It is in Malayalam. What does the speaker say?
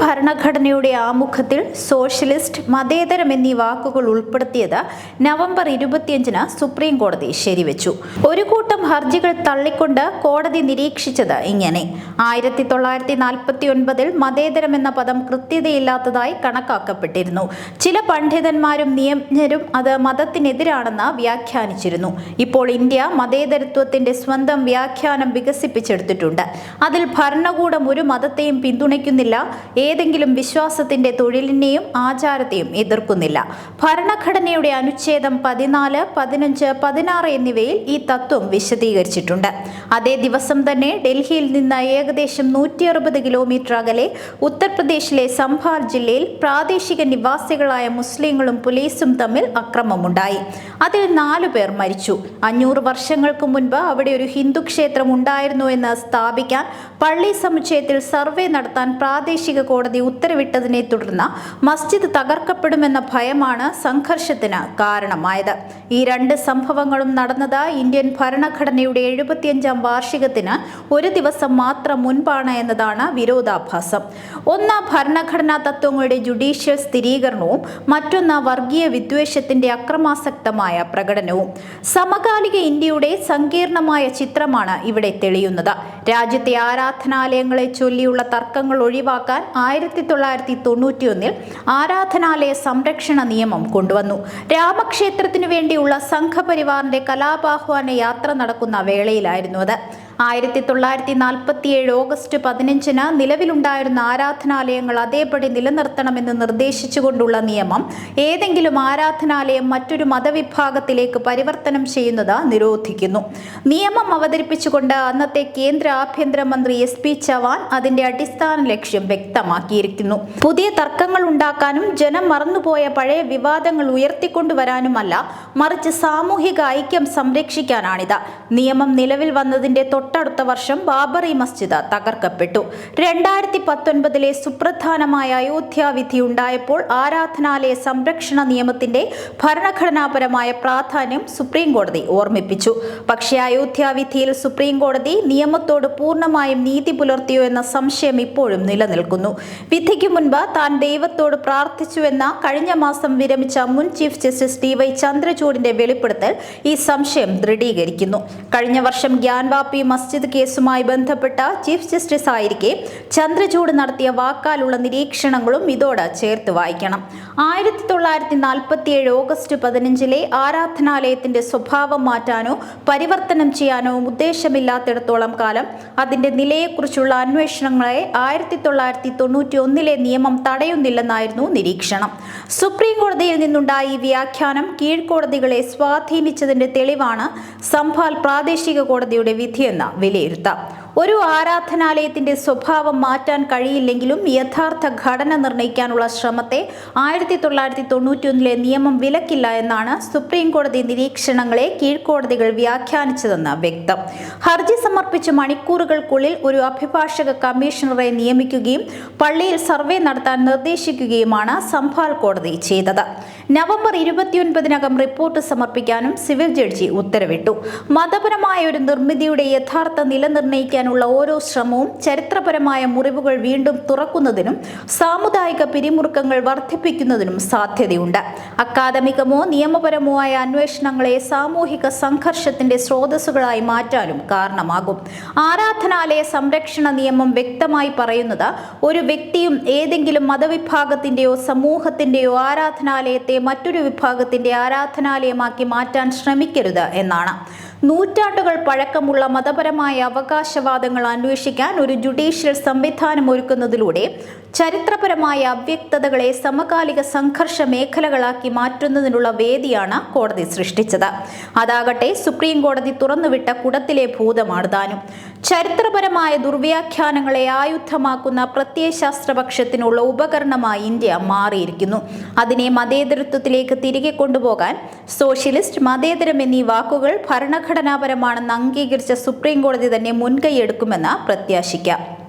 ഭരണഘടനയുടെ ആമുഖത്തിൽ സോഷ്യലിസ്റ്റ് മതേതരം എന്നീ വാക്കുകൾ ഉൾപ്പെടുത്തിയത് നവംബർ ഇരുപത്തിയഞ്ചിന് സുപ്രീം കോടതി ശരിവെച്ചു. ഒരു കൂട്ടം ഹർജികൾ തള്ളിക്കൊണ്ട് കോടതി നിരീക്ഷിച്ചത് ഇങ്ങനെ. ആയിരത്തി തൊള്ളായിരത്തി നാൽപ്പത്തി ഒൻപതിൽ മതേതരം എന്ന പദം കൃത്യതയില്ലാത്തതായി കണക്കാക്കപ്പെട്ടിരുന്നു. ചില പണ്ഡിതന്മാരും നിയമജ്ഞരും അത് മതത്തിനെതിരാണെന്ന് വ്യാഖ്യാനിച്ചിരുന്നു. ഇപ്പോൾ ഇന്ത്യ മതേതരത്വത്തിന്റെ സ്വന്തം വ്യാഖ്യാനം വികസിപ്പിച്ചെടുത്തിട്ടുണ്ട്. അതിൽ ഭരണകൂടം ഒരു മതത്തെയും പിന്തുണയ്ക്കുന്നില്ല ഏതെങ്കിലും വിശ്വാസത്തിന്റെ തൊഴിലിനെയും ആചാരത്തെയും എതിർക്കുന്നില്ല. ഭരണഘടനയുടെ അനുച്ഛേദം പതിനാല് പതിനഞ്ച് പതിനാറ് എന്നിവയിൽ ഈ തത്വം വിശദീകരിച്ചിട്ടുണ്ട്. അതേ ദിവസം തന്നെ ഡൽഹിയിൽ നിന്ന് ഏകദേശം നൂറ്റി അറുപത് കിലോമീറ്റർ അകലെ ഉത്തർപ്രദേശിലെ സംഭാൽ ജില്ലയിൽ പ്രാദേശിക നിവാസികളായ മുസ്ലിങ്ങളും പോലീസും തമ്മിൽ അക്രമമുണ്ടായി. അതിൽ നാലു പേർ മരിച്ചു. അഞ്ഞൂറ് വർഷങ്ങൾക്ക് മുൻപ് അവിടെ ഒരു ഹിന്ദു ക്ഷേത്രം ഉണ്ടായിരുന്നു എന്ന് സ്ഥാപിക്കാൻ പള്ളി സമുച്ചയത്തിൽ സർവേ നടത്താൻ പ്രാദേശിക കോടതി ഉത്തരവിട്ടതിനെ തുടർന്ന് മസ്ജിദ് തകർക്കപ്പെടുമെന്ന ഭയമാണ് സംഘർഷത്തിന് കാരണമായത്. ഈ രണ്ട് സംഭവങ്ങളും നടന്നത് ഇന്ത്യൻ ഭരണഘടനയുടെ എഴുപത്തിയഞ്ചാം വാർഷികത്തിന് ഒരു ദിവസം മാത്രം മുൻപാണ് എന്നതാണ് വിരോധാഭാസം. ഒന്ന് ഭരണഘടനാ തത്വങ്ങളുടെ ജുഡീഷ്യൽ സ്ഥിരീകരണവും മറ്റൊന്ന് വർഗീയ വിദ്വേഷത്തിന്റെ അക്രമാസക്തമായ പ്രകടനവും. സമകാലിക ഇന്ത്യയുടെ സങ്കീർണമായ ചിത്രമാണ് ഇവിടെ തെളിയുന്നത്. രാജ്യത്തെ ആരാധനാലയങ്ങളെ ചൊല്ലിയുള്ള തർക്കങ്ങൾ ഒഴിവാക്കാൻ ആയിരത്തി തൊള്ളായിരത്തി തൊണ്ണൂറ്റിയൊന്നിൽ ആരാധനാലയ സംരക്ഷണ നിയമം കൊണ്ടുവന്നു. രാമക്ഷേത്രത്തിനു വേണ്ടിയുള്ള സംഘപരിവാറിന്റെ കലാപാഹ്വാന യാത്ര നടക്കുന്ന വേളയിലായിരുന്നു അത്. ആയിരത്തി തൊള്ളായിരത്തി നാൽപ്പത്തിയേഴ് ഓഗസ്റ്റ് പതിനഞ്ചിന് നിലവിലുണ്ടായിരുന്ന ആരാധനാലയങ്ങൾ അതേപടി നിലനിർത്തണമെന്ന് നിർദ്ദേശിച്ചുകൊണ്ടുള്ള നിയമം ഏതെങ്കിലും ആരാധനാലയം മറ്റൊരു മതവിഭാഗത്തിലേക്ക് പരിവർത്തനം ചെയ്യുന്നത് നിരോധിക്കുന്നു. നിയമം അവതരിപ്പിച്ചുകൊണ്ട് അന്നത്തെ കേന്ദ്ര ആഭ്യന്തരമന്ത്രി എസ് പി ചവാൻ അതിന്റെ അടിസ്ഥാന ലക്ഷ്യം വ്യക്തമാക്കിയിരിക്കുന്നു. പുതിയ തർക്കങ്ങൾ ഉണ്ടാക്കാനും ജനം മറന്നുപോയ പഴയ വിവാദങ്ങൾ ഉയർത്തിക്കൊണ്ടുവരാനുമല്ല മറിച്ച് സാമൂഹിക ഐക്യം സംരക്ഷിക്കാനാണിത്. നിയമം നിലവിൽ വന്നതിന്റെ തൊട്ടടുത്ത വർഷം ബാബറി മസ്ജിദ് തകർക്കപ്പെട്ടു. രണ്ടായിരത്തി പത്തൊൻപതിലെ സുപ്രധാനമായ അയോധ്യ വിധി ഉണ്ടായപ്പോൾ ആരാധനാലയ സംരക്ഷണ നിയമത്തിന്റെ ഭരണഘടനാപരമായ പ്രാധാന്യം സുപ്രീം കോടതി ഓർമ്മിപ്പിച്ചു. പക്ഷേ അയോധ്യ വിധിയിൽ സുപ്രീം കോടതി നിയമത്തോട് പൂർണമായും നീതി പുലർത്തിയോ എന്ന സംശയം ഇപ്പോഴും നിലനിൽക്കുന്നു. വിധിക്ക് മുൻപ് താൻ ദൈവത്തോട് പ്രാർത്ഥിച്ചുവെന്ന കഴിഞ്ഞ മാസം വിരമിച്ച മുൻ ചീഫ് ജസ്റ്റിസ് ഡി വൈ ചന്ദ്രചൂഡിന്റെ വെളിപ്പെടുത്തൽ ഈ സംശയം ദൃഢീകരിക്കുന്നു. കഴിഞ്ഞ വർഷം ഗ്യാൻവാപ്പി മസ്ജിദ് കേസുമായി ബന്ധപ്പെട്ട ചീഫ് ജസ്റ്റിസ് ആയിരിക്കെ ചന്ദ്രചൂഡ് നടത്തിയ വാക്കാലുള്ള നിരീക്ഷണങ്ങളും ഇതോട് ചേർത്ത് വായിക്കണം. ആയിരത്തി തൊള്ളായിരത്തി നാൽപ്പത്തിയേഴ് ഓഗസ്റ്റ് പതിനഞ്ചിലെ ആരാധനാലയത്തിന്റെ സ്വഭാവം മാറ്റാനോ പരിവർത്തനം ചെയ്യാനോ ഉദ്ദേശമില്ലാത്തിടത്തോളം കാലം അതിന്റെ നിലയെക്കുറിച്ചുള്ള അന്വേഷണങ്ങളെ ആയിരത്തി തൊള്ളായിരത്തി തൊണ്ണൂറ്റി ഒന്നിലെ നിയമം തടയുന്നില്ലെന്നായിരുന്നു നിരീക്ഷണം. സുപ്രീം കോടതിയിൽ നിന്നുണ്ടായ ഈ വ്യാഖ്യാനം കീഴ്ക്കോടതികളെ സ്വാധീനിച്ചതിന്റെ തെളിവാണ് സംഭാൽ പ്രാദേശിക കോടതിയുടെ വിധിയെന്ന് വിലയിരുത്താം ഒരു ആരാധനാലയത്തിന്റെ സ്വഭാവം മാറ്റാൻ കഴിയില്ലെങ്കിലും യഥാർത്ഥ ഘടന നിർണയിക്കാനുള്ള ശ്രമത്തെ ആയിരത്തി തൊള്ളായിരത്തി തൊണ്ണൂറ്റിയൊന്നിലെ നിയമം വിലക്കില്ല എന്നാണ് സുപ്രീം കോടതി നിരീക്ഷണങ്ങളെ കീഴ്ക്കോടതികൾ വ്യാഖ്യാനിച്ചതെന്ന് വ്യക്തം. ഹർജി സമർപ്പിച്ച മണിക്കൂറുകൾക്കുള്ളിൽ ഒരു അഭിഭാഷക കമ്മീഷണറെ നിയമിക്കുകയും പള്ളിയിൽ സർവേ നടത്താൻ നിർദ്ദേശിക്കുകയുമാണ് സംഭാൽ കോടതി ചെയ്തത്. നവംബർ ഇരുപത്തിയൊൻപതിനകം റിപ്പോർട്ട് സമർപ്പിക്കാനും സിവിൽ ജഡ്ജി ഉത്തരവിട്ടു. മതപരമായ ഒരു നിർമ്മിതിയുടെ യഥാർത്ഥ നില നിർണയിക്കാനുള്ള ഓരോ ശ്രമവും ചരിത്രപരമായ മുറിവുകൾ വീണ്ടും തുറക്കുന്നതിനും സാമുദായിക പിരിമുറുക്കങ്ങൾ വർദ്ധിപ്പിക്കുന്നതിനും സാധ്യതയുണ്ട്. അക്കാദമികമോ നിയമപരമോ ആയ അന്വേഷണങ്ങളെ സാമൂഹിക സംഘർഷത്തിന്റെ സ്രോതസ്സുകളായി മാറ്റാനും കാരണമാകും. ആരാധനാലയ സംരക്ഷണ നിയമം വ്യക്തമായി പറയുന്നത് ഒരു വ്യക്തിയും ഏതെങ്കിലും മതവിഭാഗത്തിന്റെയോ സമൂഹത്തിന്റെയോ ആരാധനാലയത്തെ മറ്റൊരു വിഭാഗത്തിന്റെ ആരാധനാലയമാക്കി മാറ്റാൻ ശ്രമിക്കരുത് എന്നാണ്. നൂറ്റാണ്ടുകൾ പഴക്കമുള്ള മതപരമായ അവകാശവാദങ്ങൾ അന്വേഷിക്കാൻ ഒരു ജുഡീഷ്യൽ സംവിധാനം ഒരുക്കുന്നതിലൂടെ ചരിത്രപരമായ അവ്യക്തതകളെ സമകാലിക സംഘർഷ മേഖലകളാക്കി മാറ്റുന്നതിനുള്ള വേദിയാണ് കോടതി സൃഷ്ടിച്ചത്. അതാകട്ടെ സുപ്രീം കോടതി തുറന്നുവിട്ട കുടത്തിലെ ഭൂതമാണ് താനും. ചരിത്രപരമായ ദുർവ്യാഖ്യാനങ്ങളെ ആയുധമാക്കുന്ന പ്രത്യയശാസ്ത്രപക്ഷത്തിനുള്ള ഉപകരണമായി ഇന്ത്യ മാറിയിരിക്കുന്നു. അതിനെ മതേതരത്വത്തിലേക്ക് തിരികെ കൊണ്ടുപോകാൻ സോഷ്യലിസ്റ്റ് മതേതരം എന്നീ വാക്കുകൾ ഭരണഘടനാപരമാണെന്ന് അംഗീകരിച്ച സുപ്രീം കോടതി തന്നെ മുൻകൈയെടുക്കുമെന്ന് പ്രത്യാശിക്കാം.